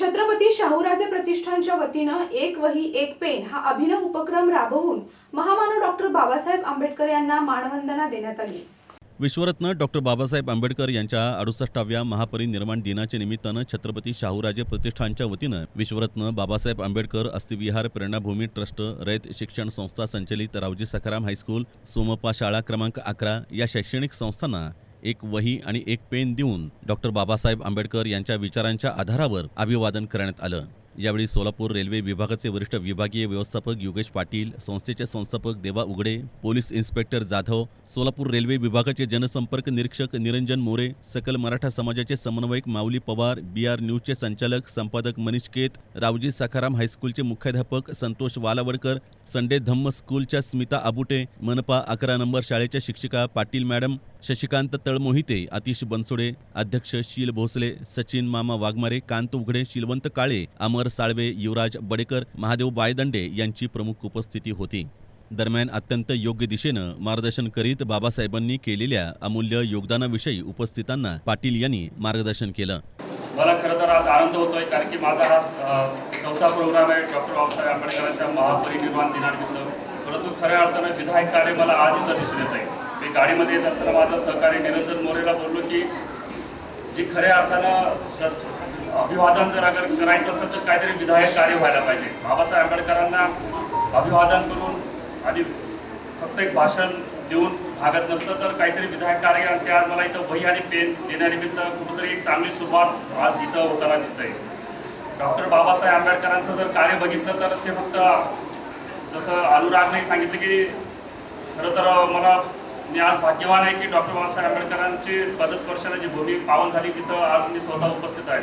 छत्रपती शाहूराजे प्रतिष्ठानच्या वतीनं एक वही एक पेन हा अभिनव उपक्रम राबवून महामानव डॉक्टर बाबासाहेब आंबेडकर यांना मानवंदना देण्यात आली. विश्वरत्न डॉक्टर बाबासाहेब आंबेडकर यांच्या अडुसष्टाव्या महापरिनिर्माण दिनाच्या निमित्तानं छत्रपती शाहूराजे प्रतिष्ठानच्या वतीनं विश्वरत्न बाबासाहेब आंबेडकर अस्थिविहार प्रेरणाभूमी ट्रस्ट रयत शिक्षण संस्था संचलित रावजी सखाराम हायस्कूल सोमप्पा शाळा क्रमांक अकरा या शैक्षणिक संस्थांना एक वही आणि एक पेन देऊन डॉक्टर बाबासाहेब आंबेडकर यांच्या विचारांच्या आधारावर अभिवादन करण्यात आलं. यावेळी सोलापूर रेल्वे विभागाचे वरिष्ठ विभागीय व्यवस्थापक योगेश पाटील संस्थेचे संस्थापक Deva Ughade police inspector Jadhav Solapur railway विभागाचे जनसंपर्क निरीक्षक निरंजन मोरे सकल मराठा समाजाचे समन्वयक माऊली पवार बी आर न्यूजचे संचालक संपादक मनीष केत रावजी सखाराम हायस्कूलचे मुख्याध्यापक संतोष वालावडकर संडे धम्म स्कूलच्या स्मिता आबुटे मनपा अकरा नंबर शाळेच्या शिक्षिका पाटील मॅडम शशिकांत तळमोहिते आतिश बनसोडे अध्यक्ष शील भोसले सचिन मामा वाघमारे कांत उघडे शिलवंत काळे अमर साळवे युवराज बडेकर महादेव बायदंडे यांची प्रमुख उपस्थिती होती. दरम्यान अत्यंत योग्य दिशेनं मार्गदर्शन करीत बाबासाहेबांनी केलेल्या अमूल्य योगदानाविषयी उपस्थितांना पाटील यांनी मार्गदर्शन केलं. मला खरं तर आज आनंद होतोय कारण की माझा हा चौथा प्रोग्राम आहे डॉक्टर बाबासाहेब आंबेडकरांच्या महापरिनिर्वाण दिनानिमित्त. परंतु खऱ्या अर्थानं विधायक कार्य मला आज इथं दिसून येत आहे. मी गाडीमध्ये येत असताना माझा सहकारी निरंजन मोरेला बोललो की जी खऱ्या अर्थानं सर अभिवादन जर अगर करायचं असेल तर काहीतरी विधायक कार्य व्हायला पाहिजे. बाबासाहेब आंबेडकरांना अभिवादन करून आणि फक्त एक भाषण देऊन भागत नसतं तर काहीतरी विधायक कार्य आणि ते आज मला इथं वही आणि पेन देण्यानिमित्त कुठंतरी एक चांगली सुरुवात आज इथं होताना दिसतंय. डॉक्टर बाबासाहेब आंबेडकरांचं जर कार्य बघितलं तर ते फक्त जसं अनुरागने सांगितलं की खरं तर मला मी आज भाग्यवान आहे की डॉक्टर बाबासाहेब आंबेडकरांची पदस्पर्शाने जी भूमी पावन झाली तिथं आज मी स्वतः उपस्थित आहे.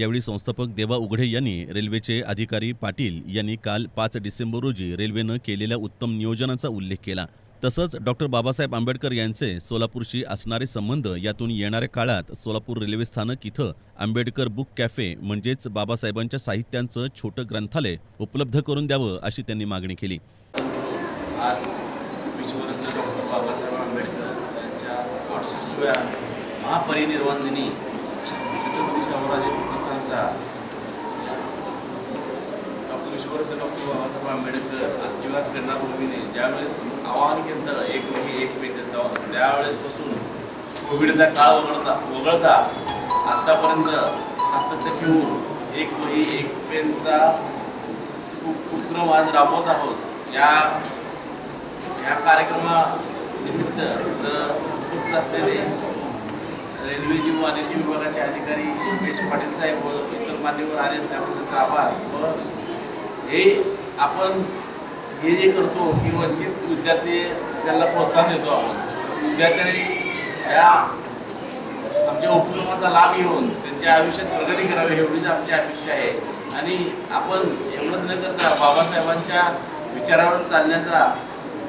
यावेळी संस्थापक देवा उघडे यांनी रेल्वेचे अधिकारी पाटील यांनी काल पाच डिसेंबर रोजी रेल्वेनं केलेल्या उत्तम नियोजनाचा उल्लेख केला. तसंच डॉक्टर बाबासाहेब आंबेडकर यांचे सोलापूरशी असणारे संबंध यातून येणाऱ्या काळात सोलापूर रेल्वे स्थानक इथं आंबेडकर बुक कॅफे म्हणजेच बाबासाहेबांच्या साहित्यांचं छोटं ग्रंथालय उपलब्ध करून द्यावं अशी त्यांनी मागणी केली. आज बाबासाहेब आंबेडकर यांच्या अडुसष्टव्या महापरिनिर्वाण दिनी छत्रपती शाहूराजे प्रतिष्ठानचा डॉक्टर विश्वरत्न डॉक्टर बाबासाहेब आंबेडकर अस्तिवाद करण्यापूर्वीने ज्यावेळेस आवाहन केलं एक मे एक पेज त्यावेळेसपासून कोविडचा काळ वगळता वगळता आत्तापर्यंत सातत्य ठेवून एक वही एक पेनचा उप- उपक्रम आज राबवत आहोत. या या कार्यक्रमा निमित्त उपस्थित असलेले रेल्वेचे वाणिज्य विभागाचे अधिकारी योगेश पाटील साहेब व इतर मान्यवर आले त्यामुळे त्यांचा आभार. व हे आपण हे जे करतो की वंचित विद्यार्थी त्यांना प्रोत्साहन देतो आपण. विद्यार्थ्यांनी या आमच्या उपक्रमाचा लाभ घेऊन त्यांच्या आयुष्यात प्रगती करावी एवढीच आमची अपेक्षा आहे. आणि आपण एवढंच न करता बाबासाहेबांच्या विचारावर चालण्याचा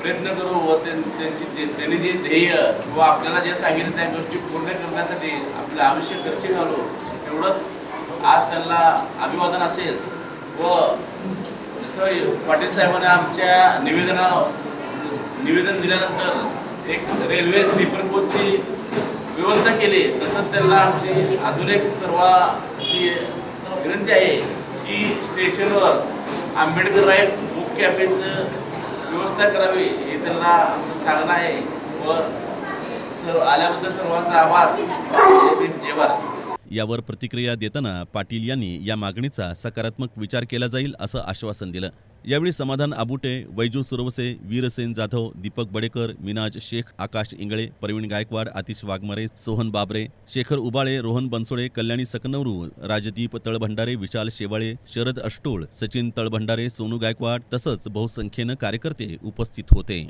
प्रयत्न करू व त्यांची ते- त्यांनी जे ध्येय किंवा आपल्याला जे सांगितलं त्या गोष्टी पूर्ण करण्यासाठी आपलं आयुष्य खर्ची घालू एवढंच आज त्यांना अभिवादन असेल. व जसं पाटील साहेबांनी आमच्या निवेदना निवेदन दिल्यानंतर एक रेल्वे स्लीपर कोचची व्यवस्था केली. तसंच त्यांना आमची अजून एक सर्वांची विनंती आहे की स्टेशनवर आंबेडकर राईट बुक कॅफेचं व्यवस्था करावी हे त्यांना आमचं सांगणं आहे. व सर्व आल्याबद्दल सर्वांचा आभार. यावर प्रतिक्रिया देताना पाटील यांनी या मागणीचा सकारात्मक विचार केला जाईल असं आश्वासन दिलं. यावेळी समाधान आबुटे वैजू सुरवसे वीरसेन जाधव दीपक बडेकर मिनाज शेख आकाश इंगळे प्रवीण गायकवाड आतिश वाघमारे सोहन बाबरे शेखर उबाळे रोहन बनसोडे कल्याणी सकनवरू राजदीप तळभंडारे विशाल शेवाळे शरद अष्टोळ सचिन तळभंडारे सोनू गायकवाड तसंच बहुसंख्येनं कार्यकर्ते उपस्थित होते.